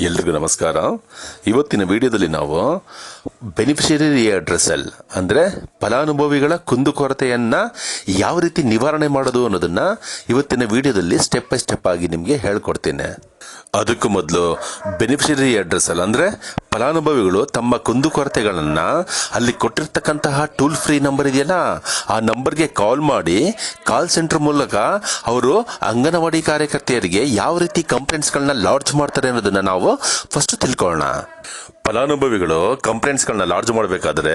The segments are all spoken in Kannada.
ಎಲ್ರಿಗೂ ನಮಸ್ಕಾರ. ಇವತ್ತಿನ ವಿಡಿಯೋದಲ್ಲಿ ನಾವು ಬೆನಿಫಿಷರಿ ಅಡ್ರೆಸಲ್ ಅಂದರೆ ಫಲಾನುಭವಿಗಳ ಕುಂದುಕೊರತೆಯನ್ನು ಯಾವ ರೀತಿ ನಿವಾರಣೆ ಮಾಡೋದು ಅನ್ನೋದನ್ನು ಇವತ್ತಿನ ವಿಡಿಯೋದಲ್ಲಿ ಸ್ಟೆಪ್ ಬೈ ಸ್ಟೆಪ್ ಆಗಿ ನಿಮಗೆ ಹೇಳ್ಕೊಡ್ತೇನೆ. ಅದಕ್ಕೂ ಮೊದಲು ಬೆನಿಫಿಷರಿ ಅಡ್ರೆಸಲ್ ಅಂದರೆ ಫಲಾನುಭವಿಗಳು ತಮ್ಮ ಕುಂದುಕೊರತೆಗಳನ್ನು ಅಲ್ಲಿ ಕೊಟ್ಟಿರ್ತಕ್ಕಂತಹ ಟೂಲ್ ಫ್ರೀ ನಂಬರ್ ಇದೆಯಲ್ಲ, ಆ ನಂಬರ್ಗೆ ಕಾಲ್ ಮಾಡಿ ಕಾಲ್ ಸೆಂಟರ್ ಮೂಲಕ ಅವರು ಅಂಗನವಾಡಿ ಕಾರ್ಯಕರ್ತೆಯರಿಗೆ ಯಾವ ರೀತಿ ಕಂಪ್ಲೇಂಟ್ಸ್ಗಳನ್ನ ಲಾಡ್ಜ್ ಮಾಡ್ತಾರೆ ಅನ್ನೋದನ್ನ ನಾವು ಫಸ್ಟ್ ತಿಳ್ಕೊಳ್ಳೋಣ. ಫಲಾನುಭವಿಗಳು ಕಂಪ್ಲೇಂಟ್ಸ್ಗಳನ್ನ ಲಾಡ್ಜ್ ಮಾಡಬೇಕಾದ್ರೆ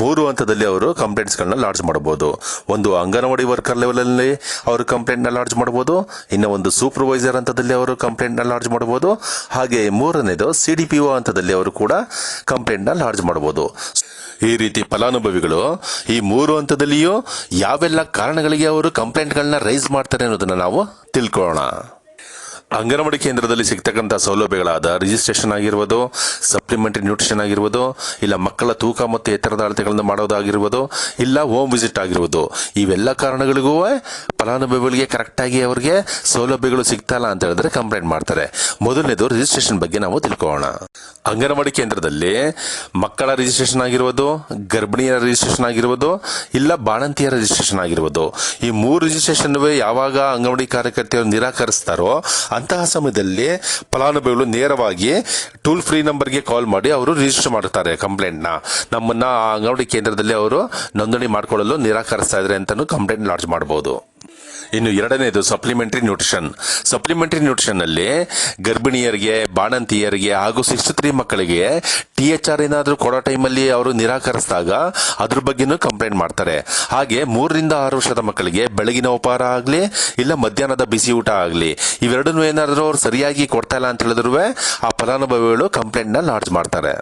ಮೂರು ಹಂತದಲ್ಲಿ ಅವರು ಕಂಪ್ಲೇಂಟ್ಸ್ಗಳನ್ನ ಲಾಡ್ಜ್ ಮಾಡಬಹುದು. ಒಂದು ಅಂಗನವಾಡಿ ವರ್ಕರ್ ಲೆವೆಲಲ್ಲಿ ಅವರು ಕಂಪ್ಲೇಂಟ್ನ ಲಾಡ್ಜ್ ಮಾಡಬಹುದು. ಇನ್ನು ಒಂದು ಸೂಪರ್ವೈಸರ್ ಹಂತದಲ್ಲಿ ಅವರು ಕಂಪ್ಲೇಂಟ್ನ ಲಾಡ್ಜ್ ಮಾಡಬಹುದು. ಹಾಗೆ ಮೂರನೇದು ಸಿ ಡಿ ಪಿ ಒ ಹಂತದಲ್ಲಿ ಅವರು ಕೂಡ ಕಂಪ್ಲೇಂಟ್ನ ಲಾಡ್ಜ್ ಮಾಡಬಹುದು. ಈ ರೀತಿ ಫಲಾನುಭವಿಗಳು ಈ ಮೂರು ಹಂತದಲ್ಲಿಯೂ ಯಾವೆಲ್ಲ ಕಾರಣಗಳಿಗೆ ಅವರು ಕಂಪ್ಲೇಂಟ್ಗಳನ್ನ ರೈಸ್ ಮಾಡ್ತಾರೆ ಅನ್ನೋದನ್ನ ನಾವು ತಿಳ್ಕೊಳ್ಳೋಣ. ಅಂಗನವಾಡಿ ಕೇಂದ್ರದಲ್ಲಿ ಸಿಗ್ತಕ್ಕಂಥ ಸೌಲಭ್ಯಗಳಾದ ರಿಜಿಸ್ಟ್ರೇಷನ್ ಆಗಿರ್ಬೋದು, ಸಪ್ಲಿಮೆಂಟರಿ ನ್ಯೂಟ್ರಿಷನ್ ಆಗಿರ್ಬೋದು, ಇಲ್ಲ ಮಕ್ಕಳ ತೂಕ ಮತ್ತು ಎತ್ತರದ ಅಳತೆಗಳನ್ನು ಮಾಡೋದಾಗಿರ್ಬೋದು, ಇಲ್ಲ ಹೋಮ್ ವಿಸಿಟ್ ಆಗಿರ್ಬೋದು. ಇವೆಲ್ಲ ಕಾರಣಗಳಿಗೂ ಫಲಾನುಭವಿಗಳಿಗೆ ಕರೆಕ್ಟಾಗಿ ಅವರಿಗೆ ಸೌಲಭ್ಯಗಳು ಸಿಗ್ತಾಯಿಲ್ಲ ಅಂತ ಹೇಳಿದ್ರೆ ಕಂಪ್ಲೇಂಟ್ ಮಾಡ್ತಾರೆ. ಮೊದಲನೇದು ರಿಜಿಸ್ಟ್ರೇಷನ್ ಬಗ್ಗೆ ನಾವು ತಿಳ್ಕೊಳ್ಳೋಣ. ಅಂಗನವಾಡಿ ಕೇಂದ್ರದಲ್ಲಿ ಮಕ್ಕಳ ರಿಜಿಸ್ಟ್ರೇಷನ್ ಆಗಿರ್ಬೋದು, ಗರ್ಭಿಣಿಯರ ರಿಜಿಸ್ಟ್ರೇಷನ್ ಆಗಿರ್ಬೋದು, ಇಲ್ಲ ಬಾಣಂತಿಯ ರಿಜಿಸ್ಟ್ರೇಷನ್ ಆಗಿರ್ಬೋದು. ಈ ಮೂರು ರಿಜಿಸ್ಟ್ರೇಷನ್ ಯಾವಾಗ ಅಂಗನವಾಡಿ ಕಾರ್ಯಕರ್ತೆಯವರು ನಿರಾಕರಿಸ್ತಾರೋ ಅಂತಹ ಸಮಯದಲ್ಲಿ ಫಲಾನುಭವಿಗಳು ನೇರವಾಗಿ ಟೂಲ್ ಫ್ರೀ ನಂಬರ್ಗೆ ಕಾಲ್ ಮಾಡಿ ಅವರು ರಿಜಿಸ್ಟರ್ ಮಾಡುತ್ತಾರೆ ಕಂಪ್ಲೇಂಟ್ನ ನಮ್ಮನ್ನ ಆ ಅಂಗನವಾಡಿ ಕೇಂದ್ರದಲ್ಲಿ ಅವರು ನೋಂದಣಿ ಮಾಡಿಕೊಳ್ಳಲು ನಿರಾಕರಿಸ್ತಾ ಇದ್ದಾರೆ ಅಂತಾನು ಕಂಪ್ಲೇಂಟ್ ಲಾಡ್ಜ್ ಮಾಡಬಹುದು ಇನ್ನು ಎರಡನೇದು ಸಪ್ಲಿಮೆಂಟರಿ ನ್ಯೂಟ್ರಿಷನ್ ಸಪ್ಲಿಮೆಂಟರಿ ನ್ಯೂಟ್ರಿಷನ್ ಅಲ್ಲಿ ಗರ್ಭಿಣಿಯರಿಗೆ, ಬಾಣಂತಿಯರಿಗೆ ಹಾಗೂ ಸಿಕ್ಸ್ ತ್ರೀ ಮಕ್ಕಳಿಗೆ ಟಿ ಎಚ್ ಆರ್ ಏನಾದರೂ ಕೊಡೋ ಟೈಮಲ್ಲಿ ಅವರು ನಿರಾಕರಿಸಿದಾಗ ಅದ್ರ ಬಗ್ಗೆನೂ ಕಂಪ್ಲೇಂಟ್ ಮಾಡ್ತಾರೆ. ಹಾಗೆ ಮೂರರಿಂದ ಆರು ವರ್ಷದ ಮಕ್ಕಳಿಗೆ ಬೆಳಗಿನ ಉಪಹಾರ ಆಗಲಿ, ಇಲ್ಲ ಮಧ್ಯಾಹ್ನದ ಬಿಸಿ ಊಟ ಆಗಲಿ, ಇವೆರಡನ್ನೂ ಏನಾದರೂ ಅವರು ಸರಿಯಾಗಿ ಕೊಡ್ತಾ ಇಲ್ಲ ಅಂತ ಹೇಳಿದ್ರು ಆ ಫಲಾನುಭವಿಗಳು ಕಂಪ್ಲೇಂಟ್ನ ಲಾಡ್ಜ್ ಮಾಡ್ತಾರೆ.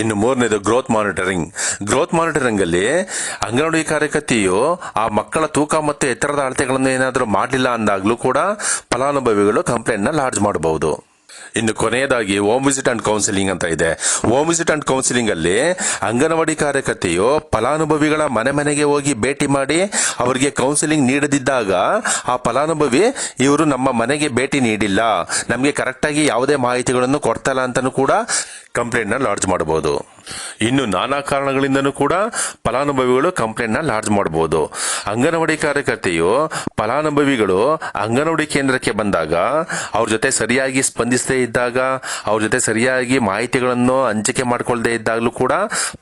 ಇನ್ನು ಮೂರನೇದು ಗ್ರೋತ್ ಮಾನಿಟರಿಂಗ್ ಗ್ರೋತ್ ಮಾನಿಟರಿಂಗ್ ಅಲ್ಲಿ ಅಂಗನವಾಡಿ ಕಾರ್ಯಕರ್ತೆಯು ಆ ಮಕ್ಕಳ ತೂಕ ಮತ್ತು ಎತ್ತರದ ಅಳತೆಗಳನ್ನು ಏನಾದರೂ ಮಾಡಲಿಲ್ಲ ಅಂದಾಗಲೂ ಕೂಡ ಫಲಾನುಭವಿಗಳು ಕಂಪ್ಲೇಂಟ್ನ ಲಾಡ್ಜ್ ಮಾಡಬಹುದು. ಇನ್ನು ಕೊನೆಯದಾಗಿ ಹೋಮ್ ವಿಸಿಟ್ ಅಂಡ್ ಕೌನ್ಸಿಲಿಂಗ್ ಅಂತ ಇದೆ. ಹೋಮ್ ವಿಸಿಟ್ ಅಂಡ್ ಕೌನ್ಸಿಲಿಂಗ್ ಅಲ್ಲಿ ಅಂಗನವಾಡಿ ಕಾರ್ಯಕರ್ತೆಯು ಫಲಾನುಭವಿಗಳ ಮನೆ ಮನೆಗೆ ಹೋಗಿ ಭೇಟಿ ಮಾಡಿ ಅವರಿಗೆ ಕೌನ್ಸಿಲಿಂಗ್ ನೀಡದಿದ್ದಾಗ ಆ ಫಲಾನುಭವಿ, ಇವರು ನಮ್ಮ ಮನೆಗೆ ಭೇಟಿ ನೀಡಿಲ್ಲ. ನಮಗೆ ಕರೆಕ್ಟಾಗಿ ಯಾವುದೇ ಮಾಹಿತಿಗಳನ್ನು ಕೊಡ್ತಲ್ಲ ಅಂತಲೂ ಕೂಡ ಕಂಪ್ಲೇಂಟ್ನ ಲಾಡ್ಜ್ ಮಾಡಬಹುದು. ಇನ್ನು ನಾನಾ ಕಾರಣಗಳಿಂದನೂ ಕೂಡ ಫಲಾನುಭವಿಗಳು ಕಂಪ್ಲೇಂಟ್ನ ಲಾಡ್ಜ್ ಮಾಡಬಹುದು ಅಂಗನವಾಡಿ ಕಾರ್ಯಕರ್ತೆಯು ಫಲಾನುಭವಿಗಳು ಅಂಗನವಾಡಿ ಕೇಂದ್ರಕ್ಕೆ ಬಂದಾಗ ಅವ್ರ ಜೊತೆ ಸರಿಯಾಗಿ ಸ್ಪಂದಿಸದೇ ಇದ್ದಾಗ, ಅವ್ರ ಜೊತೆ ಸರಿಯಾಗಿ ಮಾಹಿತಿಗಳನ್ನು ಹಂಚಿಕೆ ಮಾಡಿಕೊಳ್ಳದೇ ಇದ್ದಾಗಲೂ ಕೂಡ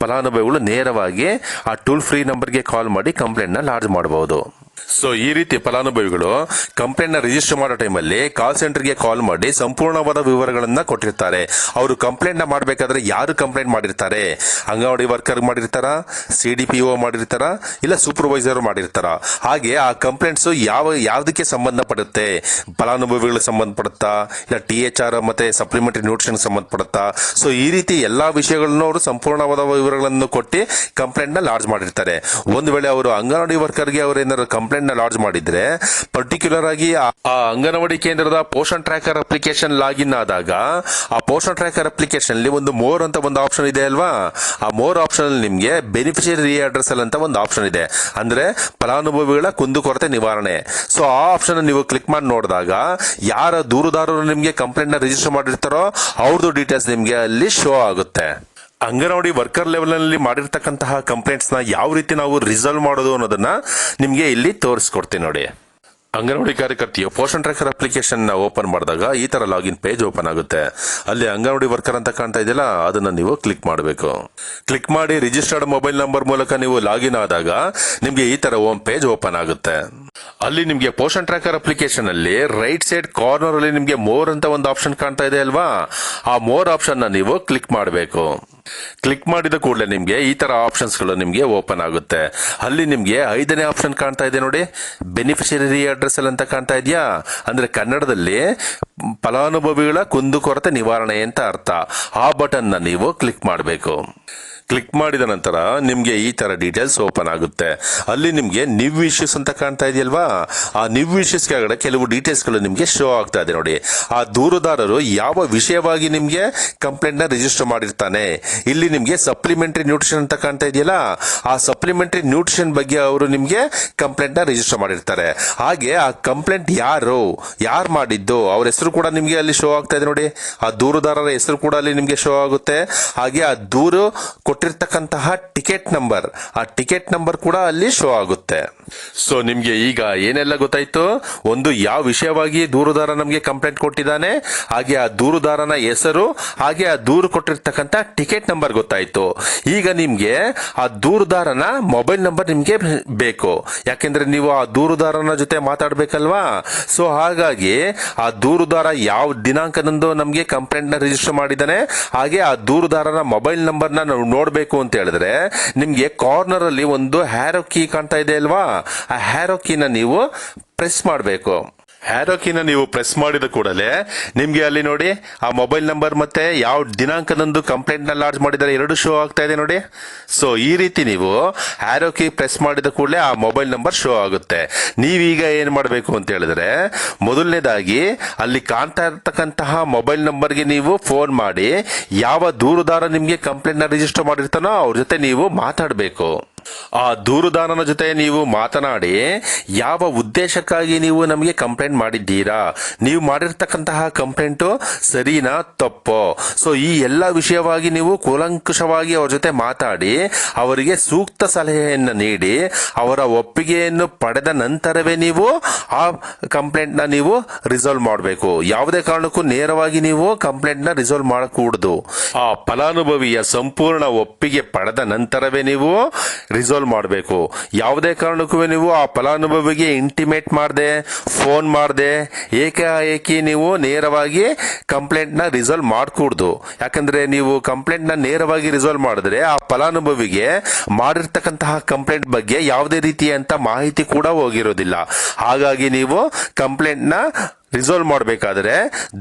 ಫಲಾನುಭವಿಗಳು ನೇರವಾಗಿ ಆ ಟೂಲ್ ಫ್ರೀ ನಂಬರ್ಗೆ ಕಾಲ್ ಮಾಡಿ ಕಂಪ್ಲೇಂಟ್ನ ಲಾಡ್ಜ್ ಮಾಡಬಹುದು ಸೊ ಈ ರೀತಿ ಫಲಾನುಭವಿಗಳು ಕಂಪ್ಲೇಂಟ್ನ ರಿಜಿಸ್ಟರ್ ಮಾಡೋ ಟೈಮಲ್ಲಿ ಕಾಲ್ ಸೆಂಟರ್ಗೆ ಕಾಲ್ ಮಾಡಿ ಸಂಪೂರ್ಣವಾದ ವಿವರಗಳನ್ನ ಕೊಟ್ಟಿರ್ತಾರೆ. ಅವರು ಕಂಪ್ಲೇಂಟ್ ಮಾಡಬೇಕಾದ್ರೆ ಯಾರು ಕಂಪ್ಲೇಂಟ್ ಮಾಡಿರ್ತಾರೆ? ಅಂಗನವಾಡಿ ವರ್ಕರ್ ಮಾಡಿರ್ತಾರ? ಸಿ ಡಿ ಪಿ ಒ ಮಾಡಿರ್ತಾರ? ಇಲ್ಲ ಸೂಪರ್ವೈಸರ್ ಮಾಡಿರ್ತಾರ? ಹಾಗೆ ಆ ಕಂಪ್ಲೇಂಟ್ಸ್ ಯಾವ, ಯಾವ್ದಕ್ಕೆ ಸಂಬಂಧಪಡುತ್ತೆ? ಫಲಾನುಭವಿಗಳಿಗೆ ಸಂಬಂಧಪಡುತ್ತಾ? ಇಲ್ಲ ಟಿ ಎಚ್ ಆರ್ ಮತ್ತೆ ಸಪ್ಲಿಮೆಂಟರಿ ನ್ಯೂಟ್ರಿಷನ್ ಸಂಬಂಧಪಡುತ್ತಾ? ಸೊ ಈ ರೀತಿ ಎಲ್ಲಾ ವಿಷಯಗಳನ್ನು ಅವರು ಸಂಪೂರ್ಣವಾದ ವಿವರಗಳನ್ನು ಕೊಟ್ಟು ಕಂಪ್ಲೇಂಟ್ನ ಲಾಡ್ಜ್ ಮಾಡಿರ್ತಾರೆ. ಒಂದು ವೇಳೆ ಅವರು ಅಂಗನವಾಡಿ ವರ್ಕರ್ಗೆ ಅವರು ಏನಾದ್ರು ಕಂಪ್ಲೇಂಟ್ ನ ಲಾಡ್ಜ್ ಮಾಡಿದ್ರೆ ಪರ್ಟಿಕ್ಯುಲರ್ ಆಗಿ ಆ ಅಂಗನವಾಡಿ ಕೇಂದ್ರದ ಪೋಷಣ್ ಟ್ರ್ಯಾಕರ್ ಅಪ್ಲಿಕೇಶನ್ ಲಾಗಿನ್ ಆದಾಗ, ಆ ಪೋಷಣ್ ಟ್ರ್ಯಾಕರ್ ಅಪ್ಲಿಕೇಶನ್ ಅಲ್ಲಿ ಒಂದು ಮೋರ್ ಅಂತ ಒಂದು ಆಪ್ಷನ್ ಇದೆ ಅಲ್ವಾ? ಆ ಮೋರ್ ಆಪ್ಷನ್ ಅಲ್ಲಿ ನಿಮಗೆ ಬೆನಿಫಿಷಿಯರಿ ಅಡ್ರೆಸ್ ಅಂತ ಒಂದು ಆಪ್ಷನ್ ಇದೆ. ಅಂದ್ರೆ ಫಲಾನುಭವಿಗಳ ಕುಂದುಕೊರತೆ ನಿವಾರಣೆ. ಸೊ ಆ ಆಪ್ಷನ್ ನೀವು ಕ್ಲಿಕ್ ಮಾಡಿ ನೋಡಿದಾಗ, ಯಾರ ದೂರುದಾರರು ನಿಮಗೆ ಕಂಪ್ಲೇಂಟ್ನ ರಿಜಿಸ್ಟರ್ ಮಾಡಿರ್ತಾರೋ ಅವ್ರದ್ದು ಡೀಟೇಲ್ಸ್ ನಿಮಗೆ ಅಲ್ಲಿ ಶೋ ಆಗುತ್ತೆ. ಅಂಗನವಾಡಿ ವರ್ಕರ್ ಲೆವೆಲ್ನಲ್ಲಿ ಮಾಡಿರ್ತಕ್ಕಂತಹ ಕಂಪ್ಲೇಂಟ್ಸ್ನ ಯಾವ ರೀತಿ ನಾವು ರಿಸಲ್ವ್ ಮಾಡೋದು ಅನ್ನೋದನ್ನ ನಿಮಗೆ ಇಲ್ಲಿ ತೋರಿಸ್ಕೊಡ್ತೀನಿ ನೋಡಿ. ಅಂಗನವಾಡಿ ಕಾರ್ಯಕರ್ತೆಯು ಪೋಷಣ್ ಟ್ರ್ಯಾಕರ್ ಅಪ್ಲಿಕೇಶನ್ ಓಪನ್ ಮಾಡಿದಾಗ ಈ ತರ ಲಾಗಿನ್ ಪೇಜ್ ಓಪನ್ ಆಗುತ್ತೆ. ಅಲ್ಲಿ ಅಂಗನವಾಡಿ ವರ್ಕರ್ ಅಂತ ಕಾಣ್ತಾ ಇದೆಯಲ್ಲ, ಅದನ್ನ ನೀವು ಕ್ಲಿಕ್ ಮಾಡಬೇಕು. ಕ್ಲಿಕ್ ಮಾಡಿ ರಿಜಿಸ್ಟರ್ಡ್ ಮೊಬೈಲ್ ನಂಬರ್ ಮೂಲಕ ನೀವು ಲಾಗಿನ್ ಆದಾಗ ನಿಮಗೆ ಈ ತರ ಹೋಮ್ ಪೇಜ್ ಓಪನ್ ಆಗುತ್ತೆ. ಅಲ್ಲಿ ನಿಮಗೆ ಪೋಷಣ್ ಟ್ರ್ಯಾಕರ್ ಅಪ್ಲಿಕೇಶನ್ ಅಲ್ಲಿ ರೈಟ್ ಸೈಡ್ ಕಾರ್ನರ್ ಅಲ್ಲಿ ನಿಮಗೆ ಮೋರ್ ಅಂತ ಒಂದು ಆಪ್ಷನ್ ಕಾಣ್ತಾ ಇದೆ ಅಲ್ವಾ? ಆ ಮೋರ್ ಆಪ್ಷನ್ನ ನೀವು ಕ್ಲಿಕ್ ಮಾಡಬೇಕು. ಕ್ಲಿಕ್ ಮಾಡಿದ ಕೂಡಲೇ ನಿಮಗೆ ಈ ತರ ಆಪ್ಷನ್ಸ್ಗಳು ನಿಮ್ಗೆ ಓಪನ್ ಆಗುತ್ತೆ. ಅಲ್ಲಿ ನಿಮಗೆ ಐದನೇ ಆಪ್ಷನ್ ಕಾಣ್ತಾ ಇದೆ ನೋಡಿ. ಬೆನಿಫಿಷರಿ ಅಡ್ರೆಸ್ ಅಂತ ಕಾಣ್ತಾ ಇದೆಯಾ? ಅಂದ್ರೆ ಕನ್ನಡದಲ್ಲಿ ಫಲಾನುಭವಿಗಳ ಕುಂದುಕೊರತೆ ನಿವಾರಣೆ ಅಂತ ಅರ್ಥ. ಆ ಬಟನ್ನ ನೀವು ಕ್ಲಿಕ್ ಮಾಡಬೇಕು. ಕ್ಲಿಕ್ ಮಾಡಿದ ನಂತರ ನಿಮಗೆ ಈ ಥರ ಡೀಟೇಲ್ಸ್ ಓಪನ್ ಆಗುತ್ತೆ. ಅಲ್ಲಿ ನಿಮಗೆ ನಿವ್ ಇಶ್ಯೂಸ್ ಅಂತ ಕಾಣ್ತಾ ಇದೆಯಲ್ವಾ? ಆ ನಿವ್ ಇಶ್ಯೂಸ್ ಕೆಳಗಡೆ ಕೆಲವು ಡೀಟೇಲ್ಸ್ಗಳು ನಿಮಗೆ ಶೋ ಆಗ್ತಾ ಇದೆ ನೋಡಿ. ಆ ದೂರುದಾರರು ಯಾವ ವಿಷಯವಾಗಿ ನಿಮಗೆ ಕಂಪ್ಲೇಂಟ್ನ ರಿಜಿಸ್ಟರ್ ಮಾಡಿರ್ತಾನೆ? ಇಲ್ಲಿ ನಿಮಗೆ ಸಪ್ಲಿಮೆಂಟರಿ ನ್ಯೂಟ್ರಿಷನ್ ಅಂತ ಕಾಣ್ತಾ ಇದೆಯಲ್ಲ? ಆ ಸಪ್ಲಿಮೆಂಟರಿ ನ್ಯೂಟ್ರಿಷನ್ ಬಗ್ಗೆ ಅವರು ನಿಮಗೆ ಕಂಪ್ಲೇಂಟ್ನ ರಿಜಿಸ್ಟರ್ ಮಾಡಿರ್ತಾರೆ. ಹಾಗೆ ಆ ಕಂಪ್ಲೇಂಟ್ ಯಾರು? ಯಾರು ಮಾಡಿದ್ದು? ಅವ್ರ ಹೆಸರು ಕೂಡ ನಿಮಗೆ ಅಲ್ಲಿ ಶೋ ಆಗ್ತಾ ಇದೆ ನೋಡಿ. ಆ ದೂರುದಾರರ ಹೆಸರು ಕೂಡ ಅಲ್ಲಿ ನಿಮಗೆ ಶೋ ಆಗುತ್ತೆ. ಹಾಗೆ ಆ ದೂರು ಕೊಟ್ಟಿರ್ತಕ್ಕಂತಹ ಟಿಕೆಟ್ ನಂಬರ್. ಆ ಟಿಕೆಟ್ ನಂಬರ್ ಕೂಡ ಅಲ್ಲಿ ಶೋ ಆಗುತ್ತೆ. ಸೊ ನಿಮ್ಗೆ ಈಗ ಏನೆಲ್ಲ ಗೊತ್ತಾಯ್ತು? ಒಂದು, ಯಾವ ವಿಷಯವಾಗಿ ದೂರುದಾರ ನಮಗೆ ಕಂಪ್ಲೇಂಟ್ ಕೊಟ್ಟಿದ್ದಾನೆ? ಹಾಗೆ ಆ ದೂರುದಾರನ ಹೆಸರು, ಹಾಗೆ ಆ ದೂರು ಕೊಟ್ಟಿರ್ತಕ್ಕಂಥ ಟಿಕೆಟ್ ನಂಬರ್ ಗೊತ್ತಾಯ್ತು. ಈಗ ನಿಮ್ಗೆ ಆ ದೂರುದಾರನ ಮೊಬೈಲ್ ನಂಬರ್ ನಿಮ್ಗೆ ಬೇಕು. ಯಾಕೆಂದ್ರೆ ನೀವು ಆ ದೂರುದಾರನ ಜೊತೆ ಮಾತಾಡಬೇಕಲ್ವಾ? ಸೊ ಹಾಗಾಗಿ ಆ ದೂರುದಾರ ಯಾವ ದಿನಾಂಕದಂದು ನಮಗೆ ಕಂಪ್ಲೇಂಟ್ನ ರಿಜಿಸ್ಟರ್ ಮಾಡಿದ್ದಾನೆ, ಹಾಗೆ ಆ ದೂರುದಾರನ ಮೊಬೈಲ್ ನಂಬರ್ ನಾವು ನೋಡ್ಬೇಕು ಅಂತ ಹೇಳಿದ್ರೆ, ನಿಮಗೆ ಕಾರ್ನರ್ ಅಲ್ಲಿ ಒಂದು ಹ್ಯಾರೋ ಕೀ ಕಾಣ್ತಾ ಇದೆ ಅಲ್ವಾ? ಆ ಹ್ಯಾರೋ ಕೀನ ನೀವು ಪ್ರೆಸ್ ಮಾಡಬೇಕು. ಹ್ಯಾರೋ ಕೀನ ನೀವು ಪ್ರೆಸ್ ಮಾಡಿದ ಕೂಡಲೇ, ನಿಮ್ಗೆ ಅಲ್ಲಿ ನೋಡಿ, ಆ ಮೊಬೈಲ್ ನಂಬರ್ ಮತ್ತೆ ಯಾವ ದಿನಾಂಕದಂದು ಕಂಪ್ಲೇಂಟ್ನ ಲಾಡ್ಜ್ ಮಾಡಿದರೆ ಎರಡು ಶೋ ಆಗ್ತಾ ಇದೆ ನೋಡಿ. ಸೊ ಈ ರೀತಿ ನೀವು ಹ್ಯಾರೋ ಕೀ ಪ್ರೆಸ್ ಮಾಡಿದ ಕೂಡಲೇ ಆ ಮೊಬೈಲ್ ನಂಬರ್ ಶೋ ಆಗುತ್ತೆ. ನೀವೀಗ ಏನ್ ಮಾಡಬೇಕು ಅಂತ ಹೇಳಿದ್ರೆ, ಮೊದಲನೇದಾಗಿ ಅಲ್ಲಿ ಕಾಣ್ತಾ ಇರ್ತಕ್ಕಂತಹ ಮೊಬೈಲ್ ನಂಬರ್ಗೆ ನೀವು ಫೋನ್ ಮಾಡಿ, ಯಾವ ದೂರುದಾರ ನಿಮ್ಗೆ ಕಂಪ್ಲೇಂಟ್ನ ರಿಜಿಸ್ಟರ್ ಮಾಡಿರ್ತಾನೋ ಅವ್ರ ಜೊತೆ ನೀವು ಮಾತಾಡಬೇಕು. ಆ ದೂರುದಾರನ ಜೊತೆ ನೀವು ಮಾತನಾಡಿ ಯಾವ ಉದ್ದೇಶಕ್ಕಾಗಿ ನೀವು ನಮಗೆ ಕಂಪ್ಲೇಂಟ್ ಮಾಡಿದ್ದೀರಾ? ನೀವು ಮಾಡಿರ್ತಕ್ಕಂತಹ ಕಂಪ್ಲೇಂಟು ಸರಿನಾ, ತಪ್ಪೋ? ಸೊ ಈ ಎಲ್ಲ ವಿಷಯವಾಗಿ ನೀವು ಕೂಲಂಕುಷವಾಗಿ ಅವರ ಜೊತೆ ಮಾತಾಡಿ, ಅವರಿಗೆ ಸೂಕ್ತ ಸಲಹೆಯನ್ನು ನೀಡಿ, ಅವರ ಒಪ್ಪಿಗೆಯನ್ನು ಪಡೆದ ನಂತರವೇ ನೀವು ಆ ಕಂಪ್ಲೇಂಟ್ನ ನೀವು ರಿಸಾಲ್ವ್ ಮಾಡಬೇಕು. ಯಾವುದೇ ಕಾರಣಕ್ಕೂ ನೇರವಾಗಿ ನೀವು ಕಂಪ್ಲೇಂಟ್ನ ರಿಸಾಲ್ವ್ ಮಾಡಕೂಡದು. ಆ ಫಲಾನುಭವಿಯ ಸಂಪೂರ್ಣ ಒಪ್ಪಿಗೆ ಪಡೆದ ನಂತರವೇ ನೀವು ರಿಸಾಲ್ವ್ ಮಾಡಬೇಕು. ಯಾವುದೇ ಕಾರಣಕ್ಕೂ ನೀವು ಆ ಫಲಾನುಭವಿಗೆ ಇಂಟಿಮೇಟ್ ಮಾಡದೆ ಫೋನ್ ಮಾಡದೆ, ಏಕಾಏಕಿ ನೀವು ನೇರವಾಗಿ ಕಂಪ್ಲೇಂಟ್ನ ರಿಸಲ್ವ್ ಮಾಡಕೂಡ್ದು. ಯಾಕಂದ್ರೆ ನೀವು ಕಂಪ್ಲೇಂಟ್ನ ನೇರವಾಗಿ ರಿಸಲ್ವ್ ಮಾಡಿದ್ರೆ ಆ ಫಲಾನುಭವಿಗೆ ಮಾಡಿರ್ತಕ್ಕಂತಹ ಕಂಪ್ಲೇಂಟ್ ಬಗ್ಗೆ ಯಾವುದೇ ರೀತಿಯಂತ ಮಾಹಿತಿ ಕೂಡ ಹೋಗಿರೋದಿಲ್ಲ. ಹಾಗಾಗಿ ನೀವು ಕಂಪ್ಲೇಂಟ್ನ ರಿಸಾಲ್ವ್ ಮಾಡಬೇಕಾದ್ರೆ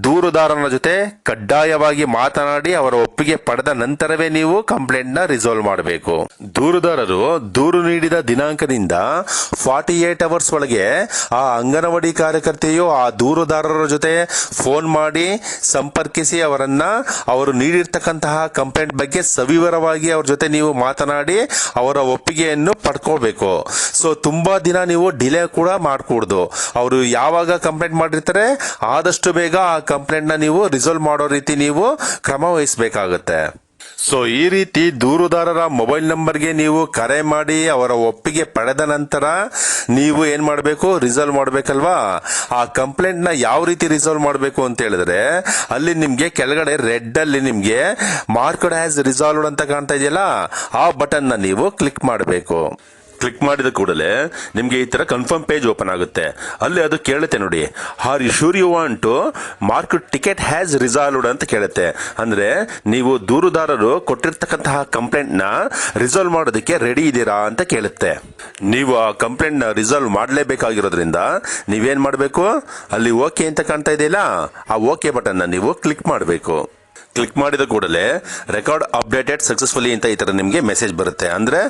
ದೂರುದಾರನ ಜೊತೆ ಕಡ್ಡಾಯವಾಗಿ ಮಾತನಾಡಿ ಅವರ ಒಪ್ಪಿಗೆ ಪಡೆದ ನಂತರವೇ ನೀವು ಕಂಪ್ಲೇಂಟ್ನ ರಿಸಾಲ್ವ್ ಮಾಡಬೇಕು. ದೂರುದಾರರು ದೂರು ನೀಡಿದ ದಿನಾಂಕದಿಂದ ಫಾರ್ಟಿ ಏಟ್ ಅವರ್ಸ್ ಒಳಗೆ ಆ ಅಂಗನವಾಡಿ ಕಾರ್ಯಕರ್ತೆಯು ಆ ದೂರುದಾರರ ಜೊತೆ ಫೋನ್ ಮಾಡಿ ಸಂಪರ್ಕಿಸಿ ಅವರನ್ನ ಅವರು ನೀಡಿರ್ತಕ್ಕಂತಹ ಕಂಪ್ಲೇಂಟ್ ಬಗ್ಗೆ ಸವಿವರವಾಗಿ ಅವರ ಜೊತೆ ನೀವು ಮಾತನಾಡಿ ಅವರ ಒಪ್ಪಿಗೆಯನ್ನು ಪಡ್ಕೋಬೇಕು. ಸೊ ತುಂಬಾ ದಿನ ನೀವು ಡಿಲೇ ಕೂಡ ಮಾಡಕೂಡ್ದು. ಅವರು ಯಾವಾಗ ಕಂಪ್ಲೇಂಟ್ ಮಾಡಿರ್ತಾರೆ? ಆದಷ್ಟು ಬೇಗ ಆ ಕಂಪ್ಲೇಂಟ್ನ ನೀವು ರಿಸಾಲ್ವ್ ಮಾಡೋ ರೀತಿ ನೀವು ಕ್ರಮ ವಹಿಸಬೇಕಾಗುತ್ತೆ. ಸೊ ಈ ರೀತಿ ದೂರುದಾರರ ಮೊಬೈಲ್ ನಂಬರ್ಗೆ ನೀವು ಕರೆ ಮಾಡಿ ಅವರ ಒಪ್ಪಿಗೆ ಪಡೆದ ನಂತರ ನೀವು ಏನ್ ಮಾಡಬೇಕು? ರಿಸಾಲ್ವ್ ಮಾಡಬೇಕಲ್ವಾ? ಆ ಕಂಪ್ಲೇಂಟ್ನ ಯಾವ ರೀತಿ ರಿಸಾಲ್ವ್ ಮಾಡಬೇಕು ಅಂತ ಹೇಳಿದ್ರೆ, ಅಲ್ಲಿ ನಿಮ್ಗೆ ಕೆಳಗಡೆ ರೆಡ್ ಅಲ್ಲಿ ನಿಮ್ಗೆ ಮಾರ್ಕ್ಡ್ ಹ್ಯಾಸ್ ರಿಸಾಲ್ವ್ಡ್ ಅಂತ ಕಾಣ್ತಾ ಇದೆಯಲ್ಲ, ಆ ಬಟನ್ನ ನೀವು ಕ್ಲಿಕ್ ಮಾಡಬೇಕು. ಕ್ಲಿಕ್ ಮಾಡಿದ ಕೂಡಲೇ ನಿಮಗೆ ಈ ತರ ಕನ್ಫರ್ಮ್ ಪೇಜ್ ಓಪನ್ ಆಗುತ್ತೆ. ಅಲ್ಲಿ ಅದು ಕೇಳುತ್ತೆ ನೋಡಿ. Are you sure you want mark ticket has resolved ಅಂತ ಕೇಳುತ್ತೆ. ಅಂದ್ರೆ ನೀವು ದೂರುದಾರರು ಕೊಟ್ಟಿರ್ತಕ್ಕಂತಹ ಕಂಪ್ಲೇಂಟ್ನ ರಿಸಾಲ್ವ್ ಮಾಡೋದಕ್ಕೆ ರೆಡಿ ಇದ್ದೀರಾ ಅಂತ ಕೇಳುತ್ತೆ. ನೀವು ಆ ಕಂಪ್ಲೇಂಟ್ನ ರಿಸಾಲ್ವ್ ಮಾಡಲೇಬೇಕಾಗಿರೋದ್ರಿಂದ ನೀವೇನು ಮಾಡಬೇಕು? ಅಲ್ಲಿ ಓಕೆ ಅಂತ ಕಾಣ್ತಾ ಇದೆಯಲ್ಲ? ಆ ಓಕೆ ಬಟನ್ನ ನೀವು ಕ್ಲಿಕ್ ಮಾಡಬೇಕು. ಕ್ಲಿಕ್ ಮಾಡಿದ ಕೂಡಲೇ ರೆಕಾರ್ಡ್ ಅಪ್ಡೇಟೆಡ್ ಸಕ್ಸಸ್ಫುಲಿ ಅಂತ ಈ ಥರ ನಿಮಗೆ ಮೆಸೇಜ್ ಬರುತ್ತೆ. ಅಂದರೆ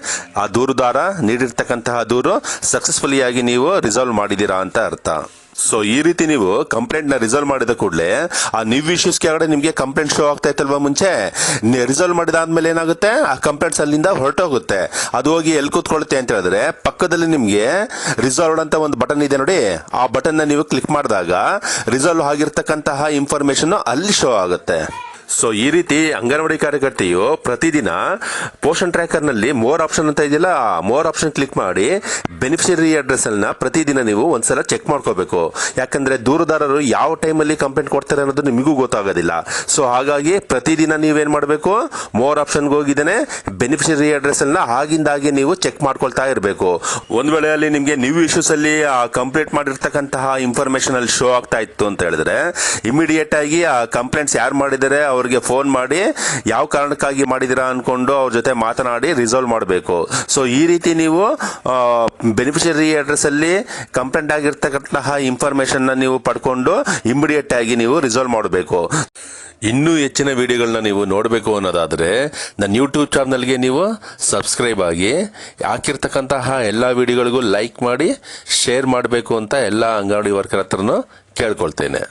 ಆ ದೂರುದಾರ ನೀಡಿರ್ತಕ್ಕಂತಹ ದೂರು ಸಕ್ಸಸ್ಫುಲಿ ಆಗಿ ನೀವು ರಿಸಾಲ್ವ್ ಮಾಡಿದ್ದೀರಾ ಅಂತ ಅರ್ಥ. ಸೊ ಈ ರೀತಿ ನೀವು ಕಂಪ್ಲೇಂಟ್ನ ರಿಸಾಲ್ವ್ ಮಾಡಿದ ಕೂಡಲೇ ಆ ನಿವ್ ಇಶ್ಯೂಸ್ ಕೆಳಗಡೆ ನಿಮಗೆ ಕಂಪ್ಲೇಂಟ್ ಶೋ ಆಗ್ತಾ ಇತ್ತಲ್ವಾ ಮುಂಚೆ? ರಿಸಾಲ್ವ್ ಮಾಡಿದಾದ್ಮೇಲೆ ಏನಾಗುತ್ತೆ? ಆ ಕಂಪ್ಲೇಂಟ್ಸ್ ಅಲ್ಲಿಂದ ಹೊರಟೋಗುತ್ತೆ. ಅದು ಹೋಗಿ ಎಲ್ಲಿ ಕೂತ್ಕೊಳ್ಳುತ್ತೆ ಅಂತ ಹೇಳಿದ್ರೆ ಪಕ್ಕದಲ್ಲಿ ನಿಮಗೆ ರಿಸಾಲ್ವ್ ಅಂತ ಒಂದು ಬಟನ್ ಇದೆ ನೋಡಿ. ಆ ಬಟನ್ನ ನೀವು ಕ್ಲಿಕ್ ಮಾಡಿದಾಗ ರಿಸಾಲ್ವ್ ಆಗಿರ್ತಕ್ಕಂತಹ ಇನ್ಫಾರ್ಮೇಶನ್ ಅಲ್ಲಿ ಶೋ ಆಗುತ್ತೆ. ಸೊ ಈ ರೀತಿ ಅಂಗನವಾಡಿ ಕಾರ್ಯಕರ್ತೆಯು ಪ್ರತಿದಿನ ಪೋಷನ್ ಟ್ರ್ಯಾಕರ್ನಲ್ಲಿ ಮೋರ್ ಆಪ್ಷನ್ ಅಂತ ಇದೆಯಲ್ಲ, ಆ ಮೋರ್ ಆಪ್ಷನ್ ಕ್ಲಿಕ್ ಮಾಡಿ ಬೆನಿಫಿಷರಿ ಅಡ್ರೆಸ್ ಅನ್ನ ಪ್ರತಿದಿನ ನೀವು ಒಂದ್ಸಲ ಚೆಕ್ ಮಾಡ್ಕೋಬೇಕು. ಯಾಕಂದ್ರೆ ದೂರದಾರರು ಯಾವ ಟೈಮಲ್ಲಿ ಕಂಪ್ಲೇಂಟ್ ಕೊಡ್ತಾರೆ ಅನ್ನೋದು ನಿಮಗೂ ಗೊತ್ತಾಗೋದಿಲ್ಲ. ಸೊ ಹಾಗಾಗಿ ಪ್ರತಿದಿನ ನೀವೇನ್ ಮಾಡಬೇಕು? ಮೋರ್ ಆಪ್ಷನ್ಗೆ ಹೋಗಿದ್ದೇನೆ ಬೆನಿಫಿಷರಿ ಅಡ್ರೆಸ್ ಅನ್ನ ಆಗಿಂದಾಗಿ ನೀವು ಚೆಕ್ ಮಾಡ್ಕೊಳ್ತಾ ಇರಬೇಕು. ಒಂದ್ ವೇಳೆ ಅಲ್ಲಿ ನಿಮಗೆ ನ್ಯೂ ಇಶ್ಯೂಸ್ ಅಲ್ಲಿ ಕಂಪ್ಲೇಂಟ್ ಮಾಡಿರ್ತಕ್ಕಂತಹ ಇನ್ಫಾರ್ಮೇಶನ್ ಅಲ್ಲಿ ಶೋ ಆಗ್ತಾ ಇತ್ತು ಅಂತ ಹೇಳಿದ್ರೆ ಇಮಿಡಿಯೇಟ್ ಆಗಿ, ಆ ಕಂಪ್ಲೇಂಟ್ಸ್ ಯಾರು ಮಾಡಿದ್ದಾರೆ ಅವ್ರಿಗೆ ಫೋನ್ ಮಾಡಿ, ಯಾವ ಕಾರಣಕ್ಕಾಗಿ ಮಾಡಿದಿರಾ? ಅನ್ಕೊಂಡು ಅವ್ರ ಜೊತೆ ಮಾತನಾಡಿ ರಿಸಾಲ್ವ್ ಮಾಡಬೇಕು. ಸೊ ಈ ರೀತಿ ನೀವು ಬೆನಿಫಿಷರಿ ಅಡ್ರೆಸ್ ಅಲ್ಲಿ ಕಂಪ್ಲೇಂಟ್ ಆಗಿರ್ತಕ್ಕಂತಹ ಇನ್ಫಾರ್ಮೇಶನ್ ನೀವು ಪಡ್ಕೊಂಡು ಇಮಿಡಿಯೇಟ್ ಆಗಿ ನೀವು ರಿಸಾಲ್ವ್ ಮಾಡಬೇಕು. ಇನ್ನೂ ಹೆಚ್ಚಿನ ವಿಡಿಯೋಗಳನ್ನ ನೀವು ನೋಡಬೇಕು ಅನ್ನೋದಾದರೆ, ನನ್ನ ಯೂಟ್ಯೂಬ್ ಚಾನಲ್ಗೆ ನೀವು ಸಬ್ಸ್ಕ್ರೈಬ್ ಆಗಿ, ಹಾಕಿರ್ತಕ್ಕಂತಹ ಎಲ್ಲ ವಿಡಿಯೋಗಳಿಗೂ ಲೈಕ್ ಮಾಡಿ ಶೇರ್ ಮಾಡಬೇಕು ಅಂತ ಎಲ್ಲ ಅಂಗಡಿ ವರ್ಕರ್ ಹತ್ರನೂ ಕೇಳ್ಕೊಳ್ತೇನೆ.